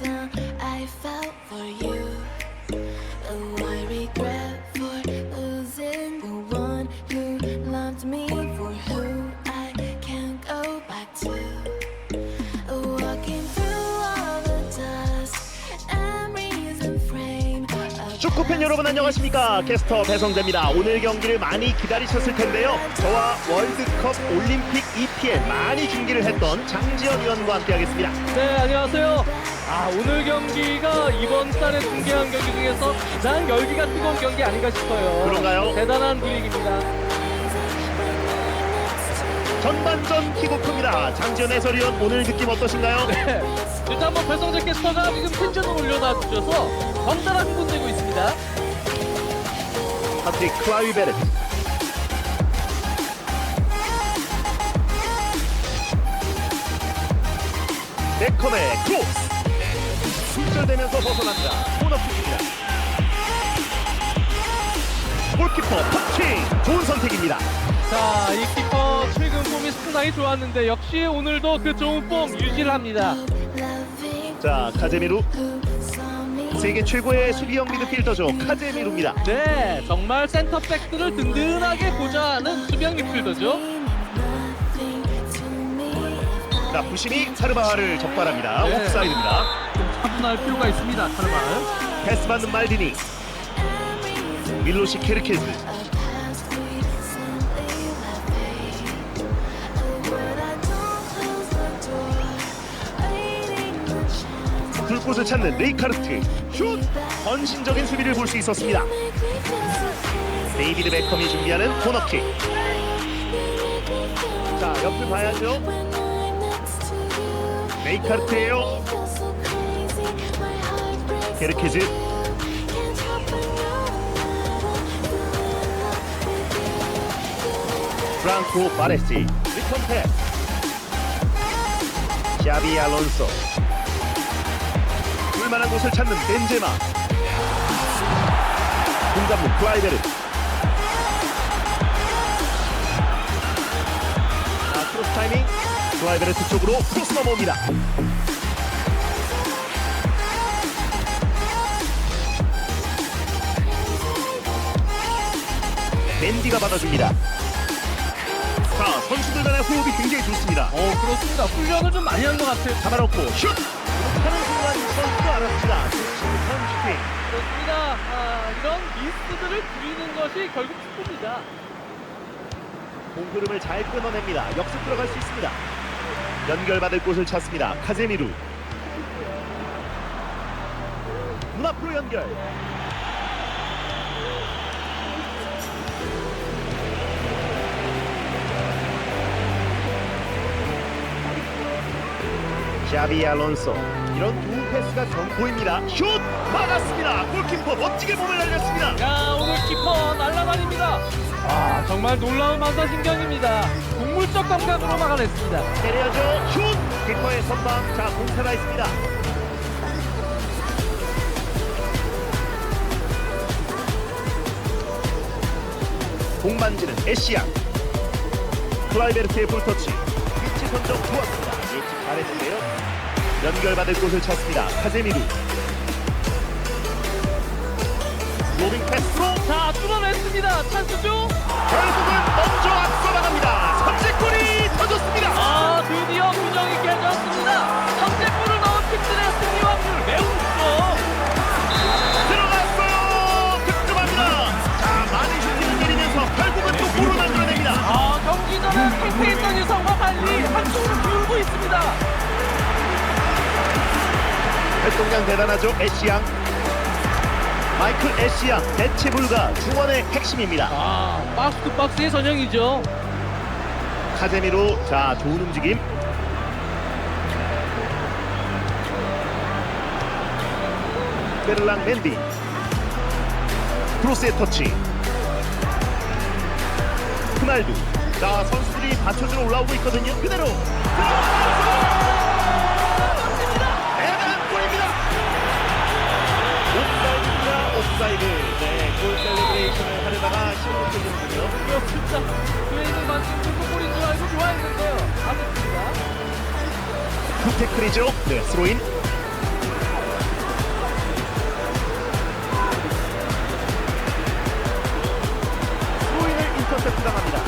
down I felt for you. 팬 여러분 안녕하십니까 캐스터 배성재입니다 오늘 경기를 많이 기다리셨을 텐데요 저와 월드컵 올림픽 EPL 많이 중계를 했던 장지현 위원과 함께 하겠습니다 네, 안녕하세요. 아, 오늘 경기가 이번 달에 중계한 경기 중에서 가장 열기가 뜨거운 경기 아닌가 싶어요. 그런가요? 대단한 분위기입니다. 전반전 킥오프입니다. 장지현 해설위원 오늘 느낌 어떠신가요? 네, 일단 뭐 배성재 캐스터가 지금 텐션을 올려놔 주셔서 덩달아 흥분되고 있습니다. 파트릭 클라위베르 네컴의 크로스. 숨절되면서 벗어납니다. 코너킥입니다. 골키퍼 터칭. 좋은 선택입니다 자, 이 키퍼 최근 폼이 상당히 좋았는데 역시 오늘도 그 좋은 폼 유지를 합니다. 자 카제미루. 세계 최고의 수비형 미드필더죠 카제미루입니다 네, 정말 센터백들을 든든하게 보좌하는 수비형 미필더죠. 자 부심이 사르바를 적발합니다 네. 옵사이드입니다 좀 차분할 필요가 있습니다, 카르발. 패스 받는 말디니 밀로시 케르케즈 불꽃을 찾는 레이카르트. 슛! 헌신적인 수비를 볼 수 있었습니다. 데이비드 베컴이 준비하는 코너킥. 자 옆을 봐야죠. 레이카르트예요. know 프랑코 바레시. 리턴 패스. 샤비 알론소 불만한 곳을 찾는 벤제마 공간문 플라이베르 자 크로스 타이밍 플라이베르 뒤쪽으로 크로스 넘어옵니다 맨디가 받아줍니다 자 선수들 간의 호흡이 굉장히 좋습니다 어, 그렇습니다. 훈련을 좀 많이 한 것 같아요. 잡아놓고 슛! 미스들을 줄이는 것이 결국 축구입니다. 공흐름을 잘 끊어냅니다. 역습 들어갈 수 있습니다. 연결받을 곳을 찾습니다. 카제미루. 문 앞으로 연결. 샤비 알론소. 이런 좋은 패스가 선보입니다. 슛! 막았습니다. 골키퍼 멋지게 몸을 날렸습니다. 야, 오늘 키퍼 날라다닙니다. 아, 정말 놀라운 만사신경입니다. 동물적 감각으로 막아냈습니다. 때려줘. 슛! 키퍼의 선방. 자 공사가 있습니다. 공 만지는 에시앙. 클라이베르트의 볼터치. 위치 선정 좋았습니다. 예측 잘했는데요. 연결받을 곳을 찾습니다. 카제미루 로빙 패스로 자, 뚫어냈습니다. 찬스죠? 결국은 먼저 앞서 나갑니다 선제골이 터졌습니다 아, 드디어 균형이 깨졌습니다. 선제골을 넣은 팀들의 승리 확률 매우 높죠. 들어갔어요 득점합니다 자 많은 슈팅을 때리면서 결국은 또 골을 만들어냅니다 아, 경기 전에 팽팽했던 유성과 달리 한쪽으로 기울고 있습니다. 활동량 대단하죠 에시앙 마이클 에시앙 대체 불가 중원의 핵심입니다. 아, 박스 투 박스의 전형이죠. 카제미로 자 좋은 움직임. 베를랑 맨디. 크로스의 터치. 호날두. 자 선수들이 받쳐주러 올라오고 있거든요. 그대로. 대단한 옵사이드 네, 골 셀리브레이션을 하려다가 시원을 켜지는군요. 이거 진짜 스웨인을 만든 축구골인 줄 알고 좋아했는데요. 아닙니다. 후테크리죠 네, 스로인. 스로인을 인터셉트 당합니다.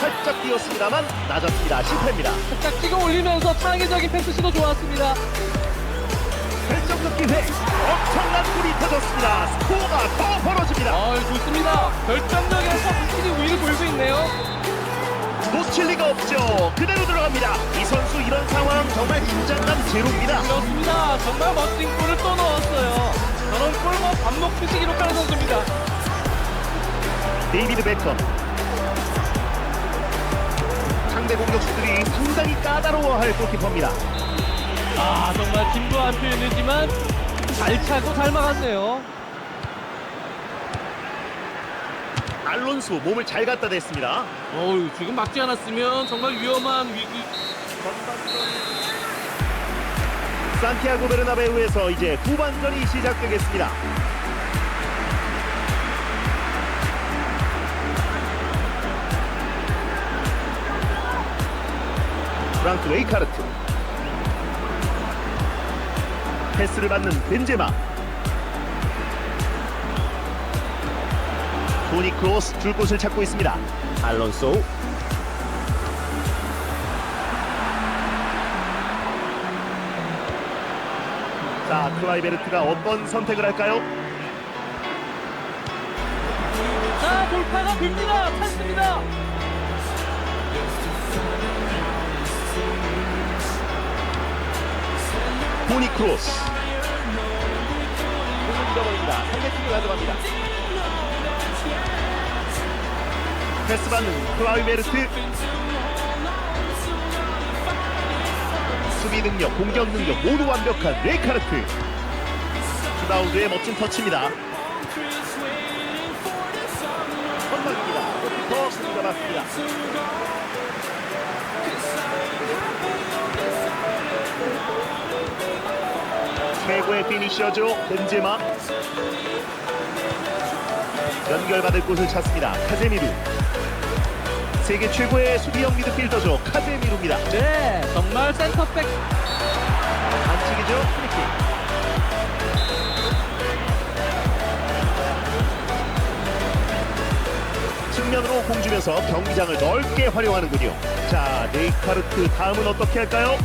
살짝 뛰었습니다만 낮았습니다. 실패입니다. 살짝 찍어 올리면서 창의적인 패스 시도 좋았습니다. 결정적 기회 엄청난 골이 터졌습니다. 스코어가 더 벌어집니다. 아, 좋습니다. 결정력에서 확실히 우위를 보이고 있네요. 놓칠 리가 없죠. 그대로 들어갑니다. 이 선수 이런 상황 정말 긴장감 제로입니다. 그렇습니다. 정말 멋진 골을 또 넣었어요. 저런 골뭐 반복듯이 기록하는 선수입니다. 데이비드 베컴. 상대 공격수들이 상당히 까다로워할 골키퍼입니다. 아, 정말 진부한 표현이지만 잘 차고 잘 막았네요. 알론소 몸을 잘 갖다 댔습니다. 어우, 지금 막지 않았으면 정말 위험한 위기. 산티아고 베르나베우에서 이제 후반전이 시작되겠습니다. 프랑크 레이카르트 패스를 받는 벤제마 토니 크로스 줄 곳을 찾고 있습니다. 알론소 자 클라이베르트가 어떤 선택을 할까요? 자, 돌파가 됩니다. 찬스입니다. 토니 크로스 가져갑니다. 패스 받는 클라이베르트 수비 능력, 공격 능력 모두 완벽한 레이카르트 슈다우드의 멋진 터치입니다. 선방입니다. 골키퍼 수비가 맞습니다. 최고의 피니셔죠 벤제마. 연결받을 곳을 찾습니다. 카제미루. 세계 최고의 수비형 미드필더죠 카제미루입니다. 네, 정말 센터백. 반칙이죠 프리킥. 측면으로 공주면서 경기장을 넓게 활용하는군요. 자 네이카르트 다음은 어떻게 할까요?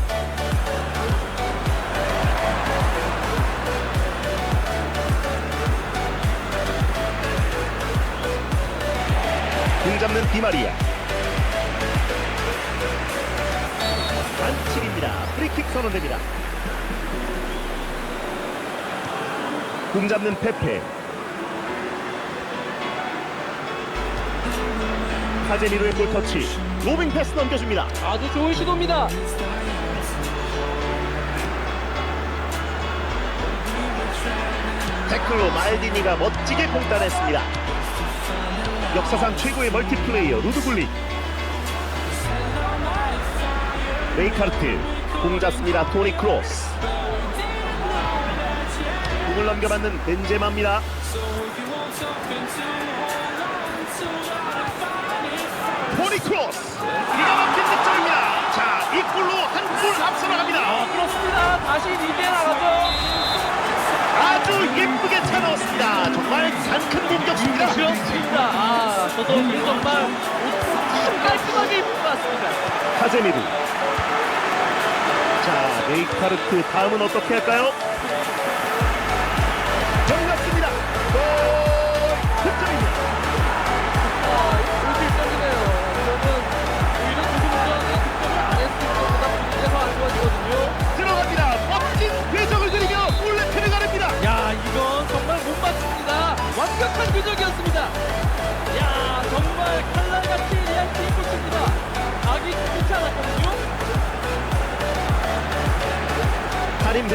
공 잡는 디마리아. 반칙입니다. 프리킥 선언됩니다. 공 잡는 페페. 카제미로의 볼터치. 로빙 패스 넘겨줍니다. 아주 좋은 시도입니다. 태클로 말디니가 멋지게 공단했습니다 역사상 최고의 멀티플레이어 루드굴리. 레이카르트 공 잡습니다. 토니 크로스. 공을 넘겨받는 벤제마입니다. 토니 크로스 기가 막힌 득점입니다. 자이 골로 한 골 앞서 나갑니다. 아, 그렇습니다. 다시 리드에 나가죠. 아주 예쁘게 차 넣었습니다. 정말 단큰 공격수입니다. 그렇습니다. 아, 저도 이 정말 옷 깔끔하게 같습니다. 카제미루 자 레이카르트 다음은 어떻게 할까요?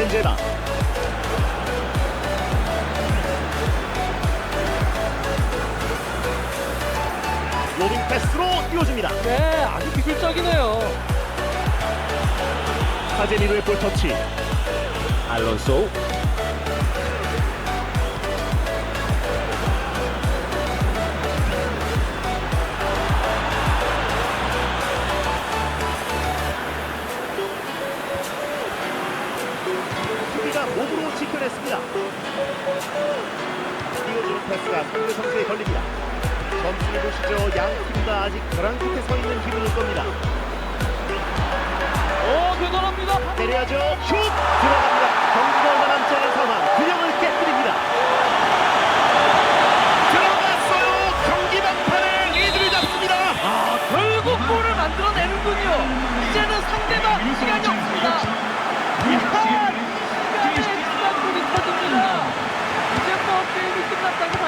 벤제마 로빙 패스로 띄워줍니다. 네, 아주 기술적이네요. 카제미루의 볼 터치. 알론소 지켜냈습니다 띄워주는 패스가 상대 선수에 걸립니다 점수를 보시죠. 양팀 다 아직 벼랑 끝에 서 있는 기분일 겁니다. 오, 교전합니다. 때려야죠. 슛 들어갑니다. 경기가 남지 않은 상황. 균형을 깨뜨립니다. 들어갔어요. 경기 막판을 이들이 잡습니다. 아, 결국 골을 만들어내는군요. 이제는 상대방 시간이 없습니다. 이야, 이 시간에 추가골이 터집니다. 이제 뭐 게임이 끝났다고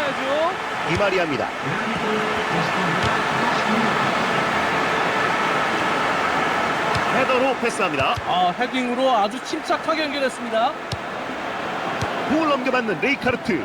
봐야죠. 이마리아입니다. 헤더로 패스합니다. 아, 헤딩으로 아주 침착하게 연결했습니다. 공을 넘겨받는 레이카르트.